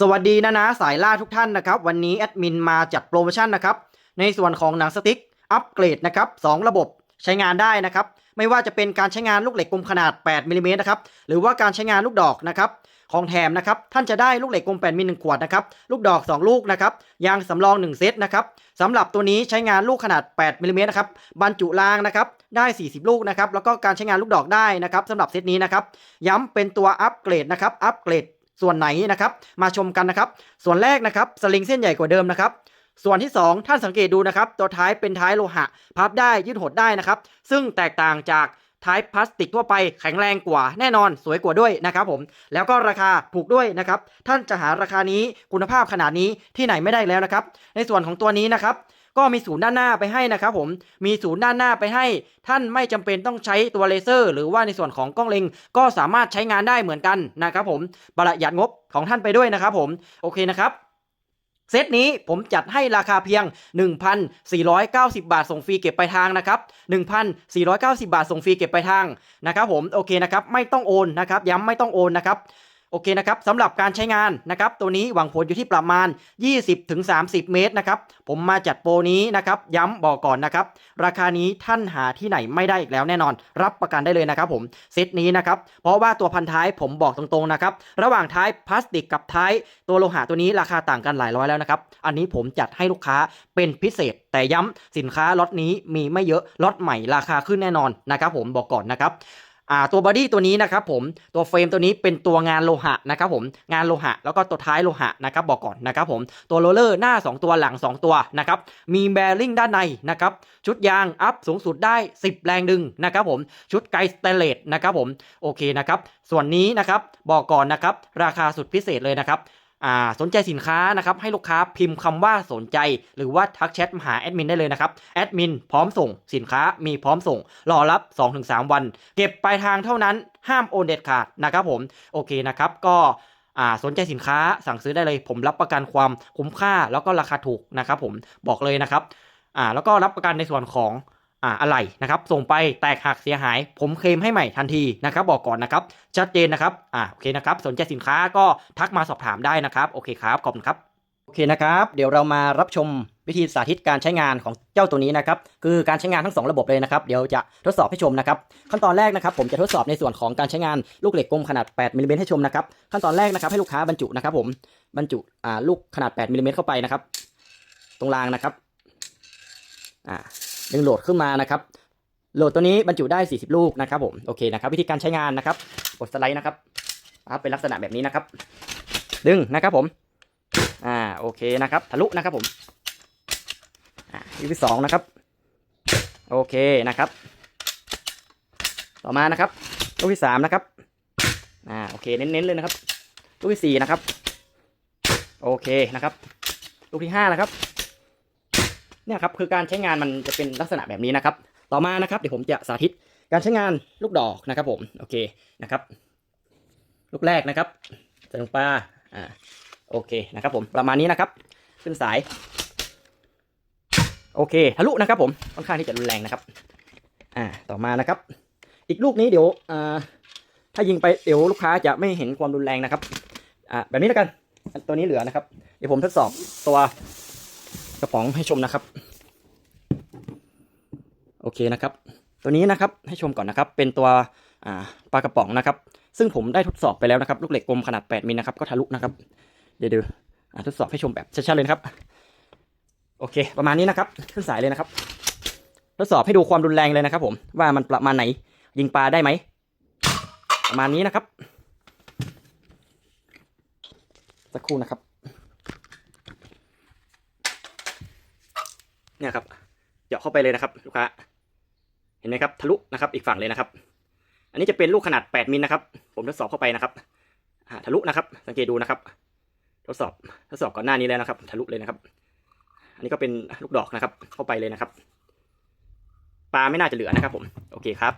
สวัสดีนะนะสายล่าทุกท่านนะครับ วันนี้แอดมินมาจัดโปรโมชั่นนะครับ ในส่วนของหนังสติ๊กอัปเกรดนะครับสองระบบใช้งานได้นะครับ ไม่ว่าจะเป็นการใช้งานลูกเหล็กกลมขนาด 8มิลลิเมตรนะครับ หรือว่าการใช้งานลูกดอกนะครับ ของแถมนะครับ ท่านจะได้ลูกเหล็กกลม8มิล1ขวดนะครับ ลูกดอก 2 ลูกนะครับ ยางสำรอง 1 เซตนะครับสำหรับตัวนี้ใช้งานลูกขนาด8มิลลิเมตรนะครับ บรรจุรางนะครับ ได้ 40 ลูกนะครับ แล้วก็การใช้งานลูกดอกได้นะครับสำหรับเซตนี้นะครับ ย้ำเป็นตัวอัปเกรดนะครับ อัปเกรด ส่วนไหนนะครับ มาชมกันนะครับ ส่วนแรกนะครับสลิงเส้นใหญ่กว่าเดิมนะครับส่วนที่ 2 ท่านสังเกตดูนะครับ ตัวท้ายเป็นท้ายโลหะ พับได้ยืดหดได้นะครับ ซึ่งแตกต่างจากท้ายพลาสติกทั่วไปแข็งแรงกว่าแน่นอนสวยกว่าด้วยนะครับผมแล้วก็ราคาถูกด้วยนะครับ ท่านจะหาราคานี้คุณภาพขนาดนี้ที่ไหนไม่ได้แล้วนะครับ ในส่วนของตัวนี้นะครับ ก็มีศูนย์ด้านหน้าไปให้นะครับผมมีศูนย์ด้านหน้าไปให้ ท่านไม่จำเป็นต้องใช้ตัวเลเซอร์ หรือว่าในส่วนของกล้องเล็ง ก็สามารถใช้งานได้เหมือนกันนะครับผมประหยัดงบของท่านไปด้วยนะครับผมโอเคนะครับเซตนี้ผมจัดให้ราคาเพียง 1,490 บาทส่งฟรีเก็บปลายทางนะครับ 1,490 บาทส่งฟรีเก็บปลายทางนะครับผมโอเคนะครับไม่ต้องโอนนะครับย้ำไม่ต้องโอนนะครับ โอเคนะครับสำหรับการใช้งานนะครับตัวนี้หวังผลอยู่ที่ประมาณ 20-30 เมตรนะครับผมมาจัดโปรนี้นะครับย้ำบอกก่อนนะครับราคานี้ท่านหาที่ไหนไม่ได้อีกแล้วแน่นอน รับประกันได้เลยนะครับผมเซตนี้นะครับเพราะว่าตัวพันท้ายผมบอกตรงๆนะครับระหว่างท้ายพลาสติกกับท้ายตัวโลหะตัวนี้ราคาต่างกันหลายร้อยแล้วนะครับอันนี้ผมจัดให้ลูกค้าเป็นพิเศษ แต่ย้ำสินค้าล็อตนี้มีไม่เยอะล็อตใหม่ราคาขึ้นแน่นอนนะครับผมบอกก่อนนะครับ อ่าตัวบอดี้ตัวนี้นะครับผมตัวเฟรมตัวนี้เป็นตัวงานโลหะนะครับผมงานโลหะ แล้วก็ตัวท้ายโลหะนะครับบอกก่อนนะครับผมตัวโรเลอร์หน้า 2 ตัวหลัง 2 ตัวนะครับมีแบริ่งด้านในนะครับชุดยางอัพสูงสุดได้ 10 แรงดึงนะครับผมชุดไกสเตเลสนะครับผมโอเคนะครับส่วนนี้นะครับบอกก่อนนะครับราคาสุดพิเศษเลยนะครับ สนใจสินค้านะครับให้ลูกค้าพิมพ์คำว่าสนใจ หรือว่าทักแชทมาหาแอดมินได้เลยนะครับแอดมินพร้อมส่งสินค้ามีพร้อมส่ง รอรับ 2-3 วัน เก็บปลายทางเท่านั้นห้ามโอนเด็ดขาดนะครับผมโอเคนะครับก็อ่าสนใจสินค้าสั่งซื้อได้เลย ผมรับประกันความคุ้มค่าแล้วก็ราคาถูกนะครับผมบอกเลยนะครับอ่าแล้วก็รับประกันในส่วนของ อ่าอะไรนะครับ ส่งไปแตกหักเสียหาย ผมเคลมให้ใหม่ทันทีนะครับบอกก่อนนะครับ ชัดเจนนะครับอ่าโอเคนะครับ สนใจสินค้าก็ทักมาสอบถามได้นะครับ โอเคครับขอบคุณครับโอเคนะครับ เดี๋ยวเรามารับชมวิธีสาธิตการใช้งานของเจ้าตัวนี้นะครับ คือการใช้งานทั้งสองระบบเลยนะครับ เดี๋ยวจะทดสอบให้ชมนะครับ ขั้นตอนแรกนะครับ ผมจะทดสอบในส่วนของการใช้งานลูกเหล็กกลมขนาด 8มิลลิเมตรให้ชมนะครับ ขั้นตอนแรกนะครับให้ลูกค้าบรรจุนะครับ ผมบรรจุอ่าลูกขนาด 8มิลลิเมตรเข้าไปนะครับ ตรงรางนะครับ อ่า ดึงโหลดขึ้นมานะครับ โหลดตัวนี้บรรจุได้ 40 ลูกนะครับผม โอเคนะครับ วิธีการใช้งานนะครับ กดสไลด์นะครับครับเป็นลักษณะแบบนี้นะครับ ดึงนะครับผม อ่า โอเคนะครับ ทะลุนะครับผมอ่าที่สองนะครับ โอเคนะครับ ต่อมานะครับ ลูกที่สามนะครับ อ่า โอเค เน้นๆเลยนะครับ ลูกที่สี่นะครับ โอเคนะครับ ลูกที่ห้านะครับ เนี่ยครับคือการใช้งานมันจะเป็นลักษณะแบบนี้นะครับ ต่อมานะครับเดี๋ยวผมจะสาธิตการใช้งานลูกดอกนะครับผมโอเคนะครับ ลูกแรกนะครับใส่ลงไปอ่าโอเคนะครับผมประมาณนี้นะครับ ขึ้นสาย โอเคทะลุนะครับผมค่อนข้างที่จะรุนแรงนะครับ อ่าต่อมานะครับ อีกลูกนี้เดี๋ยวอ่าถ้ายิงไปเดี๋ยวลูกค้าจะไม่เห็นความรุนแรงนะครับอ่าแบบนี้แล้วกัน ตัวนี้เหลือนะครับ เดี๋ยวผมทดสอบตัว ระป๋องให้ชมนะครับ โอเคนะครับ ตัวนี้นะครับให้ชมก่อนนะครับ เป็นตัวปลากระป๋องนะครับ ซึ่งผมได้ทดสอบไปแล้วนะครับ ลูกเหล็กกลมขนาด 8มิลนะครับก็ทะลุนะครับ เดี๋ยวดูทดสอบให้ชมแบบชัดๆเลยนะครับ โอเค ประมาณนี้นะครับ ขึ้นสายเลยนะครับ ทดสอบให้ดูความรุนแรงเลยนะครับ ผมว่ามันประมาณไหนยิงปลาได้ไหมประมาณนี้นะครับสักครู่นะครับ เนี่ยครับเจาะเข้าไปเลยนะครับลูกค้าเห็นไหมครับทะลุนะครับ อีกฝั่งเลยนะครับ อันนี้จะเป็นลูกขนาด 8มิลนะครับ ผมทดสอบเข้าไปนะครับทะลุนะครับ สังเกตดูนะครับ ทดสอบทดสอบก่อนหน้านี้แล้วนะครับ ทะลุเลยนะครับ อันนี้ก็เป็นลูกดอกนะครับ เข้าไปเลยนะครับ ปลาไม่น่าจะเหลือนะครับ ผม โอเคครับ